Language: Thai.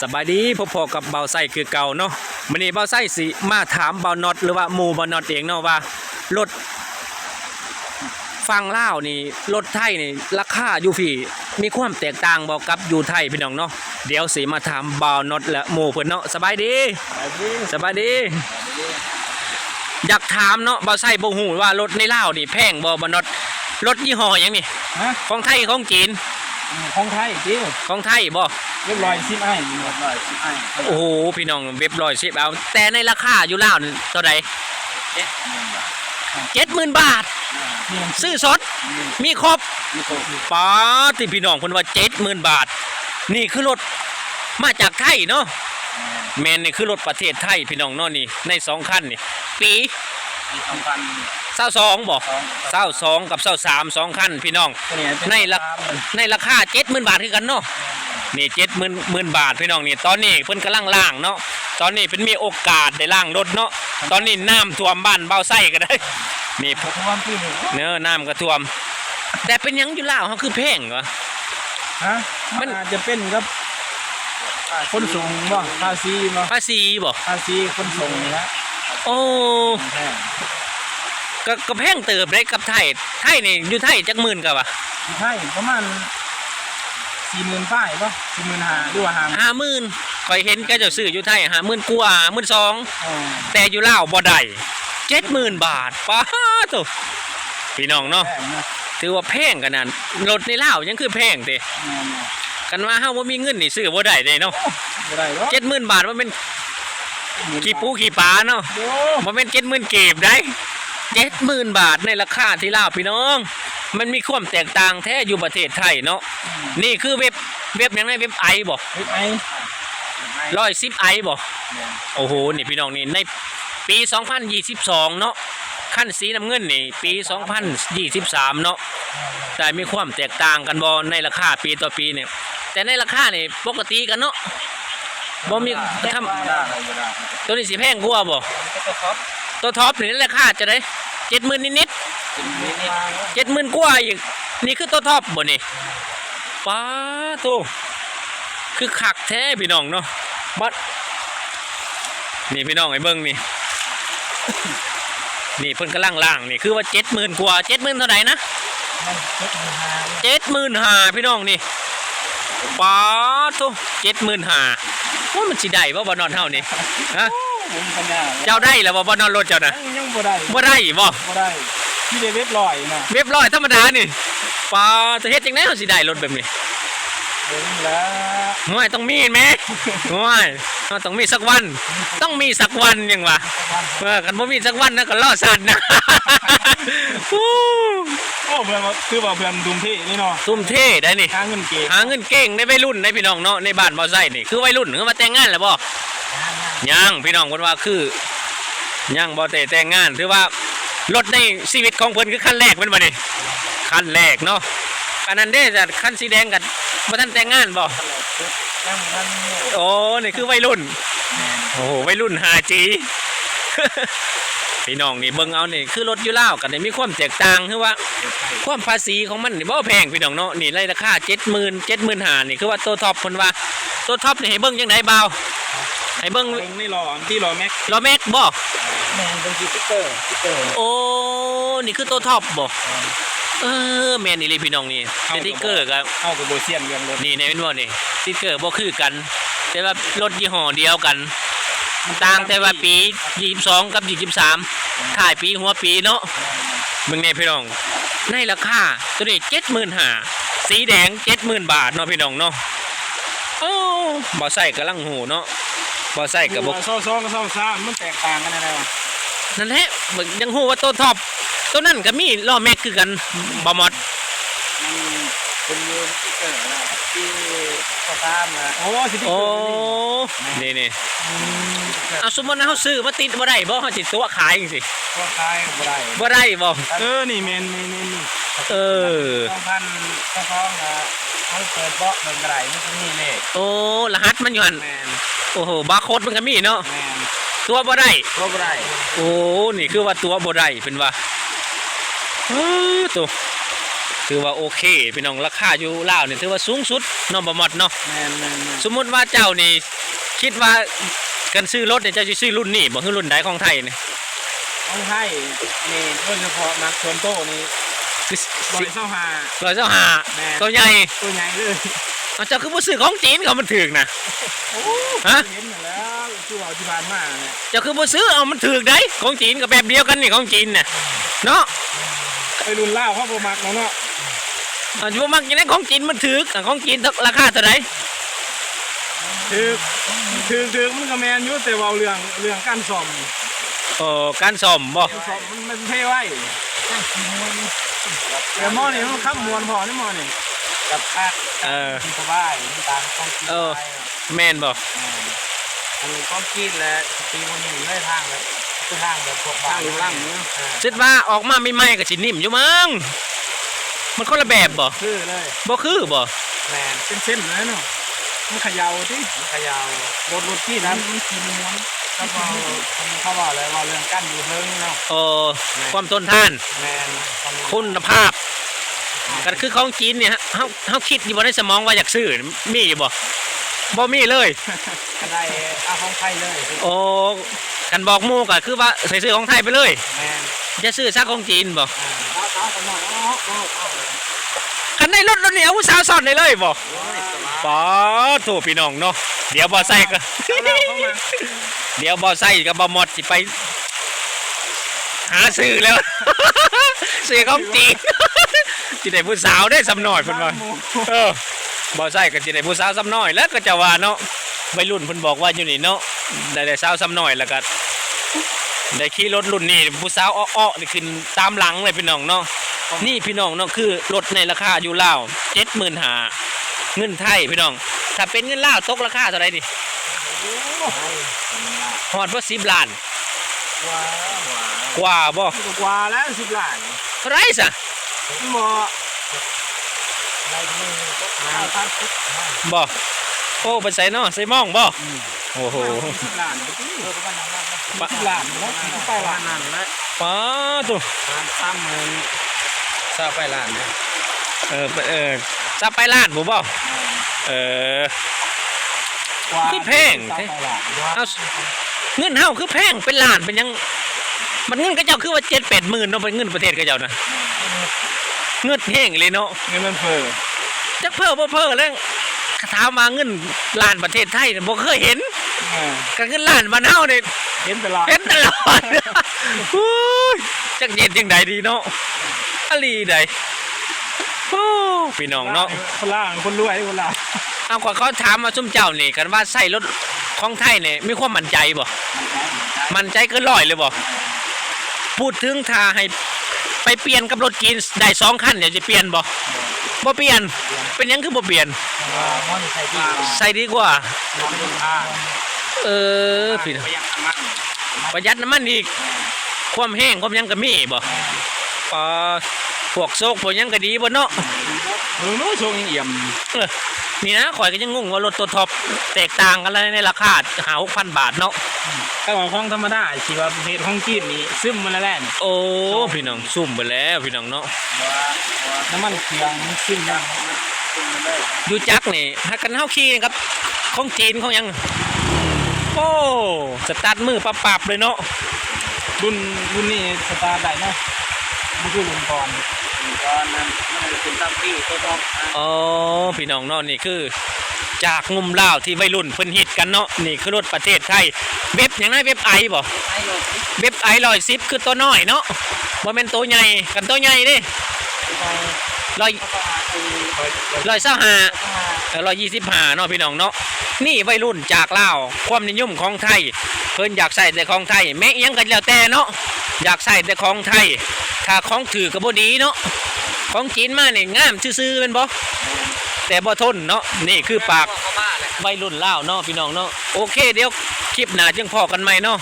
สบายดีพบๆกับเบาไส้คือเก่าเนาะมื้อนี้เบาไส้สิมาถามเบาน็อตหรือว่าหมู่เบาน็อตเองเนาะว่ารถฟังล่าวนี่รถไทยนี่ราคาอยู่พี่มีความแตกต่างบ่กับอยู่ไทยพี่น้องเนาะเดี๋ยวสิมาถามเบาน็อตและหมู่เพิ่นเนาะสบายดีสบายดี อยากถามเนาะเบาไส้บ่ฮู้ว่ารถในลาวนี่แพงบ่เบาน็อตรถยี่ห้อหยังนี่ฮะ ของไทยของจีน ของไทยจิ๋วของไทยบ่เรียบร้อยซิมไอ้เรียบร้อยซิมไอ้โอ้โหพี่น้องเว็บร้อยสิบเอาแต่ในราคาอยู่แล้วนี่เท่าไหร่เอ๊ะเงินบาทเจ็ดหมื่นบาทเงินซื้อสดมีครบมีโตมีป้าดที่พี่น้องคนว่าเจ็ดหมื่นบาท นี่คือรถมาจากไทยเนาะแมนนี่คือรถประเทศไทยพี่น้องเนาะนี่ในสองคันนี่ ปีมีสองพัน เศร้าสองบอกสองเศร้าสองกับเศร้าสามสองคันพี่น้องตัวนี้เป็นในราตามมันในราคาเจ็ดหมื่นบาทคือกันเนาะนี่เจ็ดหมื่นหมื่นบาทพี่น้องนี่ตอนนี้เพิ่นกำลังล่างเนาะตอนนี้เป็นมีโอกาสได้ล่างรถเนาะตอนนี้น้ำท่วมบ้านเบาไส้ก็ได้นี่ผมว่าพี่หนึ่งเนื้อน้ำก็ท่วม แต่เป็นหยังอยู่ลาวเขาคือแพงวะฮะมัมันนอาจจะเป็นครับคนส่งบ่ภาษีบ่ภาษีบ่ภาษีคนส่งนี่ฮะโอ้แพง ก็ก็แพงเติบได้กับไทยไทยนี่อยู่ไทยจักหมื่นกับวะที่ไทยประมาณสี่หมื่นป้ายบ่สี่หมื่นห้าหรือว่าห้าห้าหมื่นคอยเห็นก็จะซื้ออยู่ไทยห้าหมื่นกว่าหมื่นสองอ๋อแต่อยู่ลาวบ่ได้เจ็ดหมื่นบาทป้าโตพี่น้องเนาะแพงนะถือว่าแพงกันนั่นรถในลาวยังคือแพงเด้แม่นกันว่าเฮาบ่มีเงินนี่ซื้อบ่ได้เด้เนาะๆบ่ได้หรอกเจ็ดหมื่นบาทมันเป็นขี้ปูขี้ปลาเนาะโอ้มันเป็นเจ็ดหมื่นเก็บได้ เจ็ดหมื่นบาทในราคาที่ลาวพี่น้อง มันมีความแตกต่างแท้อยู่ประเทศไทยเนาะนี่คือเว็บเว็บหยังไงเว็บไอบ่เฮ็ดไอ้ไอ้ร้อยสิบไอบ่โอ้โหนี่พี่น้องนี่ในปี 2022 เนาะขั้นสีน้ำเงินนี่ปี 2023 เนาะแต่มีความแตกต่างกันบ่ในราคาปีต่อปีเนี่ยแต่ในราคานี่ปกติกันเนาะบ่มีทำบ่ได้บ่ได้ตัวนี้สิแพงกว่าบ่ก็ท็อปตัวท็อปนี่ราคาจะได้ เจ็ดหมื่นนิดเป็นนิดๆเจ็ดหมื่นกว่าอีก นี่คือตัวท็อปบ่นี่ป้าโตคือคักแท้พี่น้องเนาะบัดนี่พี่น้องไอ้เบิ้งนี่ นี่เพิ่นกำลังล่างนี่คือว่าเจ็ดหมื่นกว่าเจ็ดหมื่นเท่าไหร่นะเจ็ดหมื่นห้าเจ็ดหมื่นห้าพี่น้องนี่ป้าโตเจ็ดหมื่นห้าว่ามันสิได้บ่บ่นอนเท่านี่ฮะ ผมปัญญาเจ้าได้แล้วบ่บ่นอนรถเจ้านะยังยังบ่ได้บ่ได้บ่บ่ได้ที่ได้เว็บลอยนะเรียบร้อยธรรมดานี่ปลาจะเฮ็ดจังได๋เขาสิได้รถแบบนี้เบิ่งแล้วห่วยต้องมีแหมห่วยมันต้องมีสักวัน ต้องมีสักวันยังวะเออกันบ่มีสักวันนะก็รอสั่นนะฮู้โอ้เพื่อนว่าคือว่าเพื่อนดุมที่นี่เนาะทุ่มเทได้นี่หาเงินเก็บหาเงินเก่งในวัยรุ่นในพี่น้องเนาะในบ้านบ่ไส้นี่คือวัยรุ่นคือมาแต่งงานแล้วบ่ ยังพี่น้องเพิ่นว่าคือยังบ่ได้แต่งงานถือว่ารถในชีวิตของเพิ่นคือคันแรกแม่นบ่นี่คันแรกเนาะอันนั้นเด้จะคันสีแดงกันบ่ทันแต่งงานบ่โอ้นี่คือวัยรุ่นโอ้วัยรุ่น 5G พี่น้องนี่เบิ่งเอานี่คือรถยู่ลากันนี่มีความแตกต่างคือว่า ความภาษีของมันนี่บ่แพงพี่น้องเนาะนี่ในราคา70,000 75,000นี่คือว่าตัวท็อปเพิ่นว่าตัวท็อปนี่ให้เบิ่งจังไดบ่า วให้เบิ่งเบิ่งนี่รอที่รอแม็กล้อแม็กบ่แมนเป็นสติ๊กเกอร์ติ๊กเกอร์โอ้นี่คือตัวท็อปบ่เออแมนนี่เลยพี่น้องนี่สติ๊กเกอร์ก็เข้ากับโบเซียนเรื่องรถนี่ในเป็นว่านี่สติ๊กเกอร์บ่คือกัน แต่ว่ารถยี่ห้อเดียวกันต่างแต่ว่าปี 22 กับ 23ถ่ายปีหัวปีเนาะมึงเนี่ยพี่น้อง ในราคาตัวนี้75,000สีแดง70,000บาทเนาะพี่น้องเนาะโอ้บ่ใส่กำลังหูเนาะ บ่ใส่กับบ่โซ่โซ่กับโซ่ซ่ามันแตกต่างกันอะไรวะนั่นแหละมึงยังฮู้ว่าตัวท็อปตัวนั้นก็มีล้อแม็กคือกันบ่หมดเป็นยูสติ๊กเกอร์ที่ข้อตามนะโอ้สิโอ้อร์นี่นี่เอาสมมติเฮาซื้อมาติดบ่ได้บ่เฮาสิตัวขายจังซี่ข้อคายบ่ได้บ่ได้บ่เออนี่เมนเมนเมนเออต้องพันต้องท้องนะให้เปิดบาะเบิ่งกรไมันจะมีเลขโอ้รหัสมันอยู่หัน โอ้โหบาร์โค้ดมันก็มีเนาะแมนตัวบ่ได้ ตัวบ่ได้โอ้นี่คือว่าตัวบ่ได้เป็นว่าเออตัวถือว่าโอเคพี่น้องราคาอยู่ลาวนี่ถือว่าสูงสุดเนาะบ่หมดเนาะแม่นแม่นแม่นสมมุติว่าเจ้านี่คิดว่ากันซื้อรถเนี่ยเจ้าจะซื้อรุ่นนี้บ่คือรุ่นใดของไทยนี่ต้องให้นี่โดยเฉพาะนักชนโตนี่คือร้อสิยเท่าหาร้อยเจ้าหาแม่นตัวใหญ่ตัวใหญ่เลย เอาเจ้าคือบ่ซื้อของจีนเขามันถึกนะ โอ้ฮะ เห็นอยู่แล้วที่ว่าที่ผ่านมาเนี่ยเจ้าคือบ่ซื้อเอามันถึกได้ของจีนก็แบบเดียวกันนี่ของจีนน่ะเนาะไปรุ่นเล่าวเขาบ่มักเนาะเนาะอะอยู่มักอย่างนั้นของจีนมันถึกอะของจีนราคาเท่าไหร่ถือถือถือมันก็แมนอยู่แต่ว่าเรื่องเรื่องการซ่อมเออการซ่อมบ่ซ่อมมันมันเท่ไว้แต่หม้อนี่มันขับมวนพอนี่หม้อนี่ กับภาคเออที่สบายมันตามต้องกินเออไปแม่นบ่อันนี้ก็กินแล้วตีมันนี่ไม่ทางแบบคือทางแบบพวกบ้านหรือล่างเนาะคิดว่าออกมาใหม่ๆก็สินิ่มอยู่มั้งมันคนละแบบบ่คือเลยบ่คือบ่แมนเป็นเส้นเลยเนาะมันเขยาวที่มันเขยาวรถรถที่นั้นมันขี่ม้วนก็พอเขาบอกเลยว่าเรื่องกั้นอยู่เพิ่งเนาะเออความทนทาน แมนคุณภาพ ก็คือของจีนเนี่ยฮะเฮาเฮาคิดอยู่บ่ในสมองว่าอยากซื้อมีอยู่บ่บ่มีเลยก็ได้เอาของไทยเลยโอ้กันบอกหมู่ก็คือว่าใส่ซื้อของไทยไปเลยแมนจะซื้อซักของจีนบ่เอาเอากันหน่อยเอาเอาเอาคันได้รถรถนี่เอาผู้สาวซ่อนได้เลยบ่ป๋อโถพี่น้องเนาะเดี๋ยวบ่ใส่ก็เดี๋ยวบ่ใส่กับบ่หมดสิไป หาซื้อแล้ว ซื้อของจีน สิได้ผู้สาวได้สำน้อยเพิ่นว่าเออบ่ใส่ก็สิได้ผู้สาวซ้ำน้อยแล้วก็จะว่าเนาะวัยรุ่นเพิ่นบอกว่าอยู่นี่เนาะได้ได้สาวซ้ำน้อยแล้วก็ได้ขี่รถรุ่นนี้ผู้สาวอ้อๆนี่ขึ้นตามหลังเลยพี่น้องเนาะนี่พี่น้องเนาะคือรถในราคาอยู่ลาว75,000เงินไทยพี่น้อง ถ้าเป็นเงินลาวตกราคาเท่าไหร่ดิฮอดบ่10ล้านว้าวกว่าบ่กว่าแล้วสิบล้านเท่าไหร่ซะ บ่อะไรที่เอาพันสิบบ่โอ้ไปใส่เนาะใส่หมองบ่โอ้โหสิบล้านเออประมาณนั้นนะสิบล้านนะไปล้านนั่นแหละป้าตุล้านสามหมื่นซาไปล้านเนี่ยเออเออจะไปล้านบ่บ่เออคือแพงซาไปล้านเอาเงินเฮาคือแพงเป็นล้านเป็นหยังมันเงินกระเจ้าคือว่า7 8หมื่นเนาะเป็นเงินประเทศกระเจ้านะ เงินแห้งเลยเนาะเงินมันเฟ้อจักเพ้อบ่เพ้อแล้วถามมาเงินล้านประเทศไทยเนี่ยบ่เคยเห็นเออกับเงินล้านบ้านเฮาเนี่ยเห็นตลอดเห็นตลอดอุ้ยจักเย็นจังใดดีเนาะอลีใดโอ้พี่น้องเนาะ คนล่างคนรวยคนล่างเอาขอเขาถามมาซุ่มเจ้านี่กันว่าใส่รถของไทยเนี่ยมีความมั่นใจบ่ มั่นใจเกินร้อยเลยบ่ พูดถึงถ้าให้ ไปเปลี่ยนกับรถจีนได้สองคันเดี๋ยวจะเปลี่ยนบ่บ่เปลี่ยน เป็นหยังคือบ่เปลี่ยนมันใส่ดีใส่ดีกว่าลองดูอ่าเออพี่น้องประหยัดน้ำมันประหยัดน้ำมันอีก ความแห้งความหยังก็มีบ่ปอ พวกโซกพวกหยังก็ดีบ่เนาะเออนู้นชงเอี่ยมเออนี่นะข่อยก็ยังงงว่ารถตัวท็อปแตกต่างกันแล้วในราคาหา6,000บาทเนาะก็ของของธรรมดาที่ว่าประเภทของจีนนี่ซึมมาแล้วแหละโอ้พี่น้องซุ่มไปแล้วพี่น้องเนาะน้ำมันเครื่องมันซึมยังอยู่จักนี่ถ้ากันเฮาขี่ครับของจีนของหยังโอ้สตาร์ทมือปับๆเลยเนาะรุ่นรุ่นนี้สตาร์ทได้เนาะ มันคือรุ่นก่อนรุ่นก่อนนั้นมันเป็นตั้งปีตัวท็อปอ๋อพี่น้องเนาะนี่คือ จากงุมลาวที่วัยรุ่นเพิ่นฮิตกันเนาะนี่คือรถประเทศไทยเว็บหยังไงเว็บไอบ่ไอ้รถเว็บไอร้อยสิบคือตัวน้อยเนาะบ่แม่นตัวใหญ่กันตัวใหญ่เด้ร้อยร้อยเศร้าห้าร้อยยี่สิบห้าเนาะพี่น้องเนาะนี่วัยรุ่นจากลาวความนิยมของไทย เพิ่นอยากใส่แต่ของไทยแม้อิหยังกันแล้วแต่เนาะอยากใส่แต่ของไทย ข้าของถือกับบดีเนาะของจีนมาเนี่ยงามซื่อๆเป็นบ่แต่บ่ทนเนาะนี่คือปากใบรุ่นลาเนาะพี่น้องเนาะโอเคเดี๋ยวคลิปหน้าจึงพอกันใหม่เนาะ